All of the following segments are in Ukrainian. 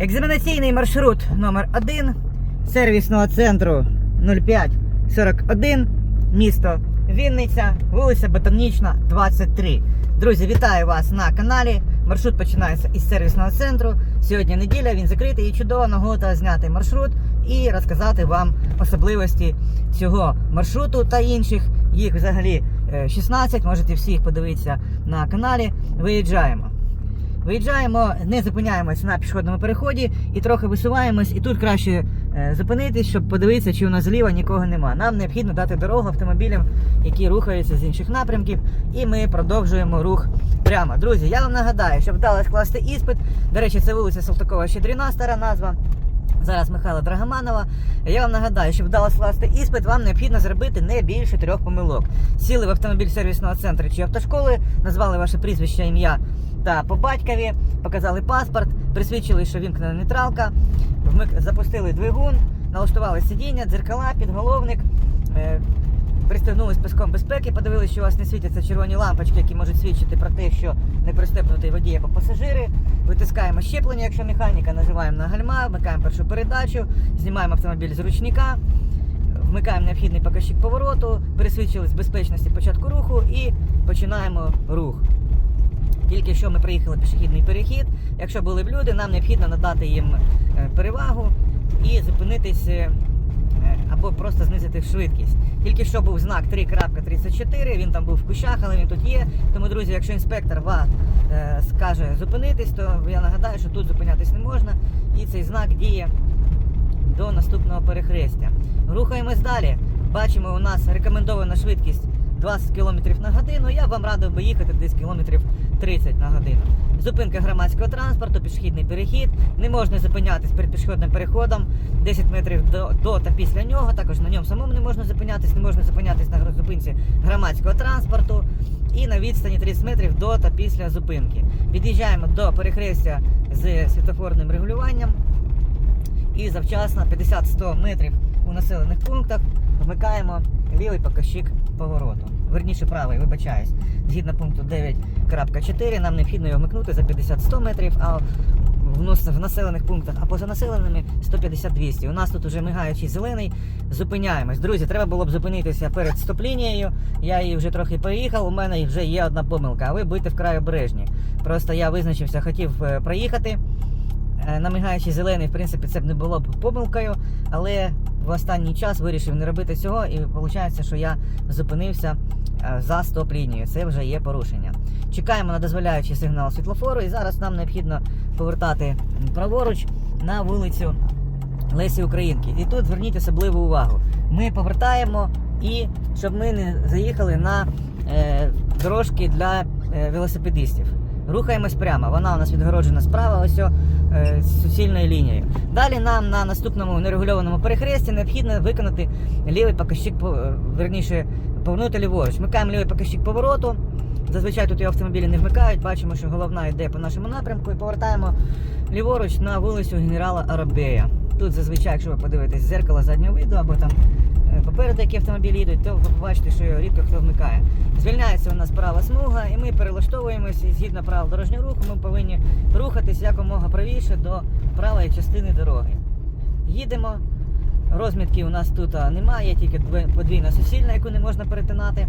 Екзаменаційний маршрут номер 1 сервісного центру 0541, місто Вінниця, вулиця Ботанічна, 23. Друзі, вітаю вас на каналі. Маршрут починається із сервісного центру. Сьогодні неділя, він закритий і чудова нагода зняти маршрут і розказати вам особливості цього маршруту та інших. Їх взагалі е, 16, можете всіх подивитися на каналі. Виїжджаємо. Виїжджаємо, не зупиняємось на пішохідному переході і трохи висуваємось. І тут краще е, зупинитись, щоб подивитися, чи у нас зліва нікого нема. Нам необхідно дати дорогу автомобілям, які рухаються з інших напрямків, і ми продовжуємо рух прямо. Друзі, я вам нагадаю, щоб вдалося скласти іспит. До речі, це вулиця Салтакова Щедріна, стара назва. Зараз Михайла Драгоманова. Я вам нагадаю, щоб вдалося скласти іспит, вам необхідно зробити не більше трьох помилок. Сіли в автомобіль сервісного центру чи автошколи, назвали ваше прізвище, ім'я та по батькові, показали паспорт, присвідчили, що вімкнена нейтралка, вмик- запустили двигун, налаштували сидіння, дзеркала, підголовник. Е, Пристегнули з писком безпеки, подивилися, що у вас не світяться червоні лампочки, які можуть свідчити про те, що не пристебнутий водій або пасажири. Витискаємо щеплення, якщо механіка, наживаємо на гальма, вмикаємо першу передачу, знімаємо автомобіль з ручника, вмикаємо необхідний показчик повороту, пересвідчили з безпечності початку руху і починаємо рух. Тільки що ми приїхали пішохідний перехід. Якщо були б люди, нам необхідно надати їм е, перевагу і зупинитись е, е, або просто знизити швидкість. Тільки що був знак 3.34, він там був в кущах, але він тут є. Тому, друзі, якщо інспектор вас е, скаже зупинитись, то я нагадаю, що тут зупинятись не можна. І цей знак діє до наступного перехрестя. Рухаємось далі. Бачимо, у нас рекомендована швидкість 20 км на годину. Я вам радив би їхати десь кілометрів 30 на годину. Зупинка громадського транспорту, пішохідний перехід. Не можна зупинятись перед пішохідним переходом 10 метрів до, до та після нього. Також на ньому самому не можна зупинятись, не можна зупинятись на зупинці громадського транспорту. І на відстані 30 метрів до та після зупинки. Під'їжджаємо до перехрестя з світофорним регулюванням і завчасно 50-100 метрів у населених пунктах вмикаємо лівий показчик повороту. Верніше правий, вибачаюсь. Згідно пункту 9.4 нам необхідно його вмикнути за 50-100 метрів, а в населених пунктах, а поза населеними 150-200. У нас тут уже мигаючий зелений. Зупиняємось. Друзі, треба було б зупинитися перед стоп-лінією. Я її вже трохи переїхав, у мене вже є одна помилка, а ви будьте вкрай обережні. Просто я визначився, хотів е, проїхати. Е, На мигаючий зелений, в принципі, це б не було б помилкою, але в останній час вирішив не робити цього, і виходить, що я зупинився е, за стоп-лінією. Це вже є порушення. Чекаємо на дозволяючий сигнал світлофору, і зараз нам необхідно повертати праворуч на вулицю Лесі Українки. І тут зверніть особливу увагу. Ми повертаємо і щоб ми не заїхали на е, дорожки для е, велосипедистів. Рухаємось прямо. Вона у нас відгороджена справа, ось з суцільною лінією. Далі нам на наступному нерегульованому перехресті необхідно виконати лівий показчик, по- е, верніше, повернути ліворуч. Вмикаємо лівий показчик повороту. Зазвичай тут і автомобілі не вмикають. Бачимо, що головна йде по нашому напрямку і повертаємо ліворуч на вулицю генерала Арабея. Тут зазвичай, якщо ви подивитесь з зеркала заднього виду або там е, попереду, які автомобілі їдуть, то ви побачите, що рідко хто вмикає. Звільняється у нас права смуга, і ми перелаштовуємося і згідно правил дорожнього руху. Ми повинні рухатись якомога правіше до правої частини дороги. Їдемо. Розмітки у нас тут немає, тільки подвійна суцільна, яку не можна перетинати.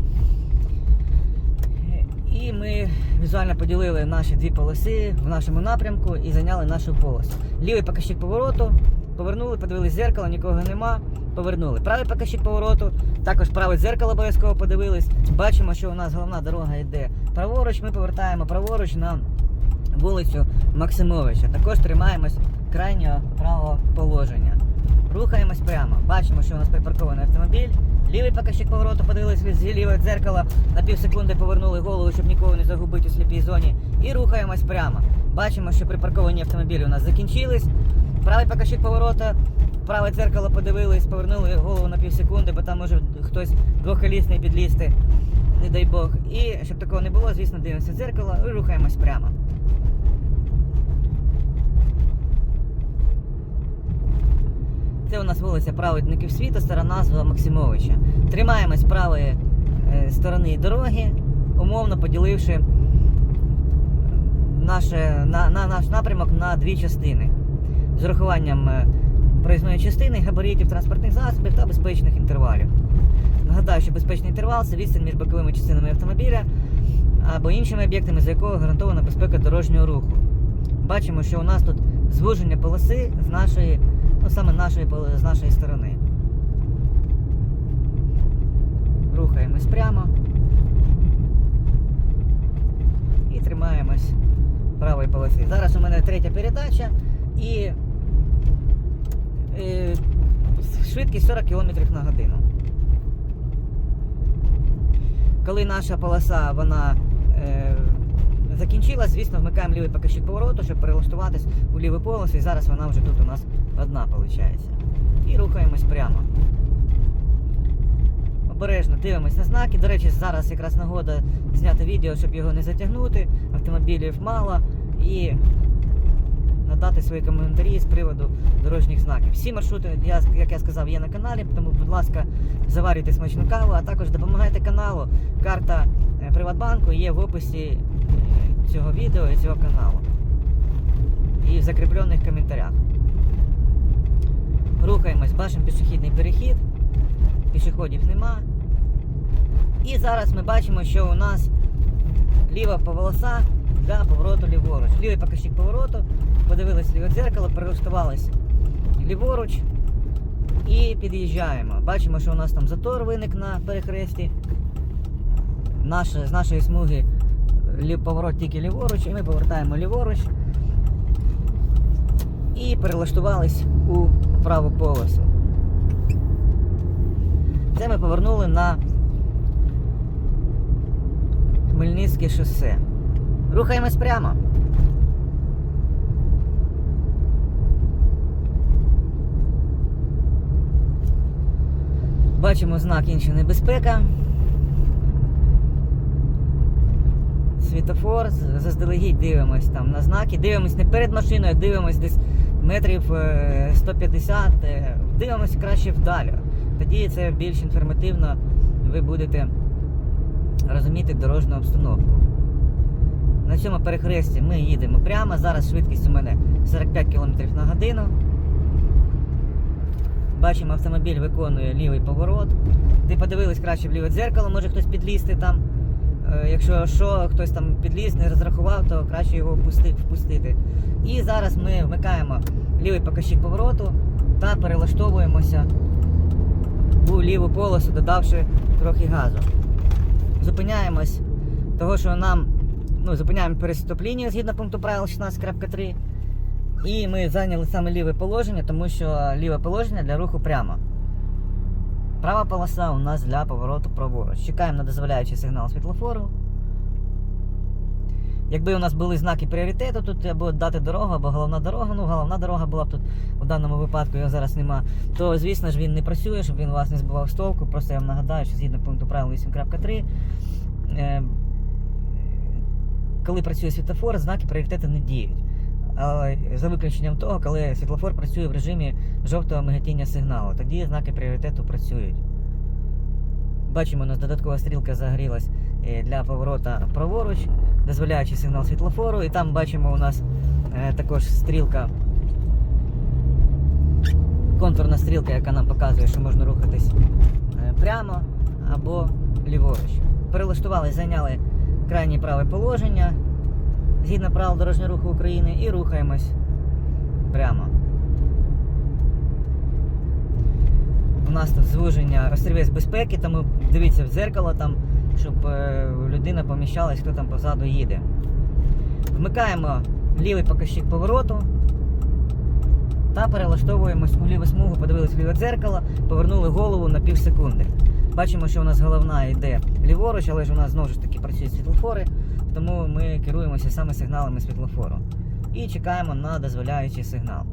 І ми візуально поділили наші дві полоси в нашому напрямку і зайняли нашу полосу. Лівий показчик повороту, повернули, подивились в зеркало, нікого нема, повернули. Правий показчик повороту, також праве дзеркало обов'язково подивились. Бачимо, що у нас головна дорога йде праворуч, ми повертаємо праворуч на вулицю Максимовича. Також тримаємось крайнього правого положення. Рухаємось прямо. Бачимо, що у нас припаркований автомобіль. Лівий показчик повороту подивились з ліве дзеркало, на пів секунди повернули голову, щоб нікого не загубити у сліпій зоні. І рухаємось прямо. Бачимо, що припарковані автомобілі у нас закінчились. Правий показчик поворота, праве дзеркало подивились, повернули голову на пів секунди, бо там може хтось двохолісний підлізти, не дай Бог. І щоб такого не було, звісно, дивимося дзеркало і рухаємось прямо. Це у нас вулиця Праведників світу, стара назва Максимовича. Тримаємось правої е, сторони дороги, умовно поділивши наше, на, на наш напрямок на дві частини. З урахуванням е, проїзної частини, габаритів транспортних засобів та безпечних інтервалів. Нагадаю, що безпечний інтервал це відстань між боковими частинами автомобіля або іншими об'єктами, за якого гарантована безпека дорожнього руху. Бачимо, що у нас тут звуження полоси з нашої, ну саме нашої, з нашої сторони. Рухаємось прямо. І тримаємось правої полоси. Зараз у мене третя передача і е, швидкість 40 км на годину. Коли наша полоса вона е, закінчилась, звісно, вмикаємо лівий показчик повороту, щоб перелаштуватись у ліву полосу. І зараз вона вже тут у нас одна виходить. І рухаємось прямо. Обережно дивимось на знаки. До речі, зараз якраз нагода зняти відео, щоб його не затягнути. Автомобілів мало і надати свої коментарі з приводу дорожніх знаків. Всі маршрути, я, як я сказав, є на каналі, тому, будь ласка, заварюйте смачну каву, а також допомагайте каналу. Карта е, Приватбанку є в описі е, цього відео і цього каналу. І в закріплених коментарях. Рухаємось, бачимо пішохідний перехід, пішоходів нема. І зараз ми бачимо, що у нас ліва полоса для повороту ліворуч. Лівий показчик повороту, подивились ліве дзеркало, перелаштувались ліворуч і під'їжджаємо. Бачимо, що у нас там затор виник на перехресті. Наш, з нашої смуги поворот тільки ліворуч, і ми повертаємо ліворуч і перелаштувались у праву полосу. Це ми повернули на Хмельницьке шосе. Рухаємось прямо. Бачимо знак інша небезпека. Світофор, заздалегідь дивимось там на знаки. Дивимось не перед машиною, дивимось десь метрів е, 150. е, Дивимось краще вдалі. Тоді це більш інформативно ви будете розуміти дорожню обстановку. На цьому перехресті ми їдемо прямо. Зараз швидкість у мене 45 км на годину. Бачимо, автомобіль виконує лівий поворот. Ти подивились краще в ліве дзеркало, може хтось підлізти там. Е, Якщо що, хтось там підліз, не розрахував, то краще його впустити. І зараз ми вмикаємо лівий показчик повороту та перелаштовуємося у ліву полосу, додавши трохи газу. Зупиняємось, того що нам ну, зупиняємо перед стоп-лінією згідно пункту правил 16.3. І ми зайняли саме ліве положення, тому що ліве положення для руху прямо. Права полоса у нас для повороту праворуч. Чекаємо на дозволяючий сигнал світлофору. Якби у нас були знаки пріоритету, тут або дати дорогу, або головна дорога. Ну, головна дорога була б тут у даному випадку, його зараз нема. То, звісно ж, він не працює, щоб він вас не збивав з толку. Просто я вам нагадаю, що згідно пункту правил 8.3, е, коли працює світлофор, знаки пріоритету не діють. Але за виключенням того, коли світлофор працює в режимі жовтого миготіння сигналу, тоді знаки пріоритету працюють. Бачимо, у нас додаткова стрілка загорілась е, для поворота праворуч, дозволяючи сигнал світлофору. І там бачимо у нас е, також стрілка, контурна стрілка, яка нам показує, що можна рухатись е, прямо або ліворуч. Перелаштували, зайняли крайнє праве положення згідно правил дорожнього руху України і рухаємось прямо. У нас тут звуження острівець безпеки, тому дивіться в дзеркало там, щоб е, людина поміщалась, хто там позаду їде. Вмикаємо лівий показчик повороту та перелаштовуємось у ліву смугу, подивились в ліве дзеркало, повернули голову на пів секунди. Бачимо, що у нас головна йде ліворуч, але ж у нас знову ж таки працюють світлофори, тому ми керуємося саме сигналами світлофору. І чекаємо на дозволяючий сигнал.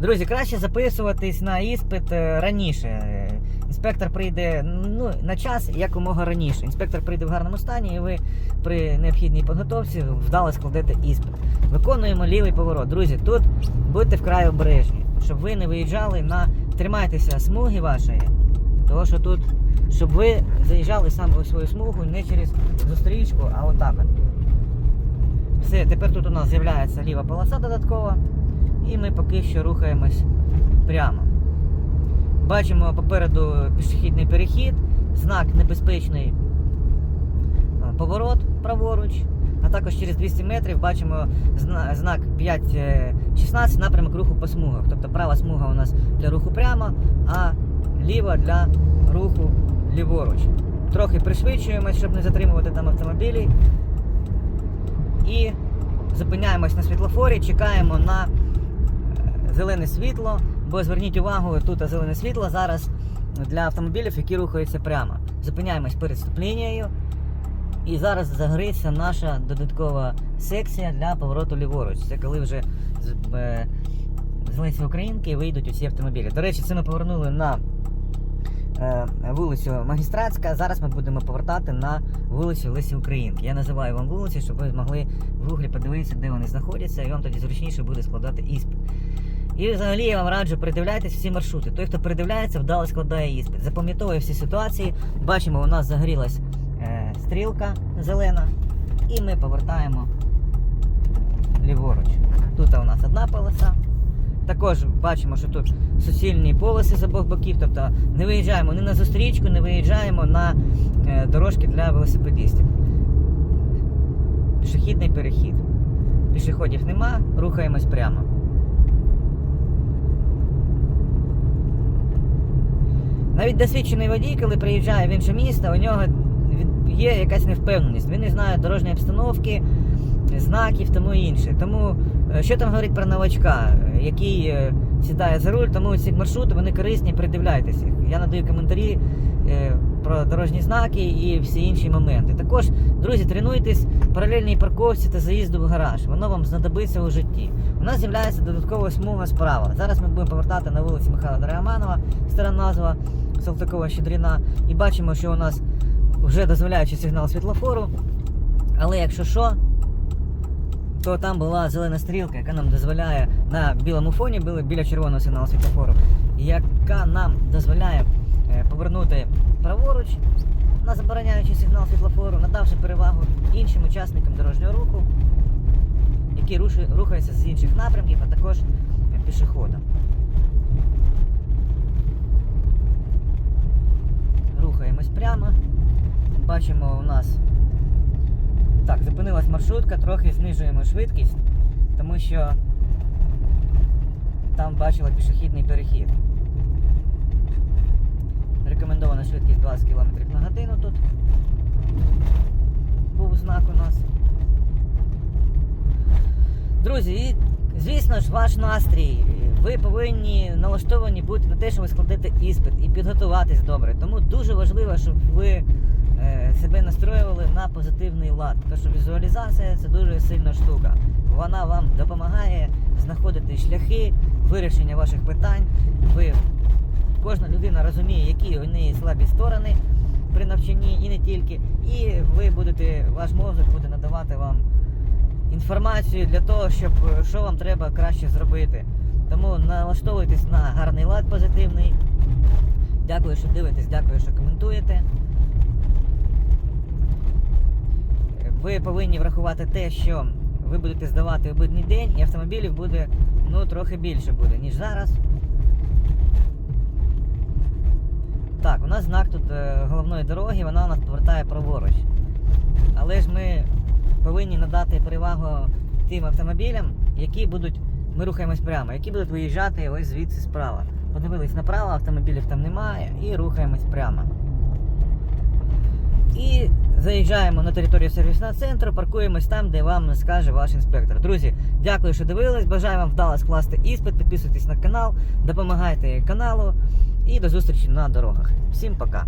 Друзі, краще записуватись на іспит е, раніше. Інспектор прийде ну, на час якомога раніше. Інспектор прийде в гарному стані, і ви при необхідній підготовці вдало складете іспит. Виконуємо лівий поворот. Друзі, тут будьте вкрай обережні, щоб ви не виїжджали на. Тримайтеся смуги вашої, того що тут, щоб ви заїжджали саме у свою смугу не через зустрічку, а отак от. Все, тепер тут у нас з'являється ліва полоса додаткова, і ми поки що рухаємось прямо. Бачимо попереду пішохідний перехід, знак небезпечний е, поворот праворуч, а також через 200 метрів бачимо знак 5.16 напрямок руху по смугах. Тобто права смуга у нас для руху прямо, а ліва для руху ліворуч. Трохи пришвидшуємось, щоб не затримувати там автомобілі. І зупиняємось на світлофорі, чекаємо на е, зелене світло, бо зверніть увагу, тут зелене світло зараз для автомобілів, які рухаються прямо. Зупиняємось перед стоп-лінією. І зараз загориться наша додаткова секція для повороту ліворуч. Це коли вже е, з Лесі Українки вийдуть усі автомобілі. До речі, це ми повернули на вулицю Магістратська. Зараз ми будемо повертати на вулицю Лесі Українки. Я називаю вам вулиці, щоб ви змогли в гуглі подивитися, де вони знаходяться, і вам тоді зручніше буде складати іспит. І взагалі я вам раджу передивляйтесь всі маршрути. Той, хто передивляється, вдало складає іспит. Запам'ятовує всі ситуації. Бачимо, у нас загорілась е, стрілка зелена, і ми повертаємо ліворуч. Тут у нас одна полоса. Також бачимо, що тут суцільні полоси з обох боків, тобто не виїжджаємо ні на зустрічку, не виїжджаємо на е, дорожки для велосипедистів. Пішохідний перехід. Пішоходів нема, рухаємось прямо. Навіть досвідчений водій, коли приїжджає в інше місто, у нього є якась невпевненість. Він не знає дорожньої обстановки, знаків тому інше. Тому е, що там говорить про новачка, е, який е, сідає за руль, тому ці маршрути вони корисні, придивляйтеся. Я надаю коментарі про дорожні знаки і всі інші моменти. Також, друзі, тренуйтесь паралельній парковці та заїзду в гараж. Воно вам знадобиться у житті. У нас з'являється додаткова смуга справа. Зараз ми будемо повертати на вулиці Михайла Драгоманова, стара назва Салтикова Щедріна. І бачимо, що у нас вже дозволяючий сигнал світлофору. Але якщо що, то там була зелена стрілка, яка нам дозволяє на білому фоні біля, червоного сигналу світлофору, яка нам дозволяє е, повернути праворуч на забороняючий сигнал світлофору, надавши перевагу іншим учасникам дорожнього руху, які рухаються з інших напрямків, а також пішоходам. Рухаємось прямо. Бачимо у нас так, зупинилась маршрутка, трохи знижуємо швидкість, тому що там бачила пішохідний перехід. Рекомендована швидкість 20 км на годину тут. Був знак у нас. Друзі, і звісно ж, ваш настрій. Ви повинні налаштовані бути на те, що ви складете іспит і підготуватись добре. Тому дуже важливо, щоб ви себе настроювали на позитивний лад. Тому що візуалізація це дуже сильна штука. Вона вам допомагає знаходити шляхи вирішення ваших питань. Ви кожна людина розуміє, які у неї слабі сторони при навчанні і не тільки. І ви будете, ваш мозок буде надавати вам інформацію для того, щоб е, що вам треба краще зробити. Тому налаштовуйтесь на гарний лад позитивний. Дякую, що дивитесь, дякую, що коментуєте. Е, Ви повинні врахувати те, що ви будете здавати в день, і автомобілів буде ну, трохи більше буде, ніж зараз. Так, у нас знак тут е, головної дороги, вона у нас повертає праворуч. Але ж ми повинні надати перевагу тим автомобілям, які будуть, ми рухаємось прямо, які будуть виїжджати ось звідси справа. Подивились направо, автомобілів там немає і рухаємось прямо. І заїжджаємо на територію сервісного центру, паркуємось там, де вам скаже ваш інспектор. Друзі, дякую, що дивились. Бажаю вам вдало скласти іспит, підписуйтесь на канал, допомагайте каналу і до зустрічі на дорогах. Всім пока!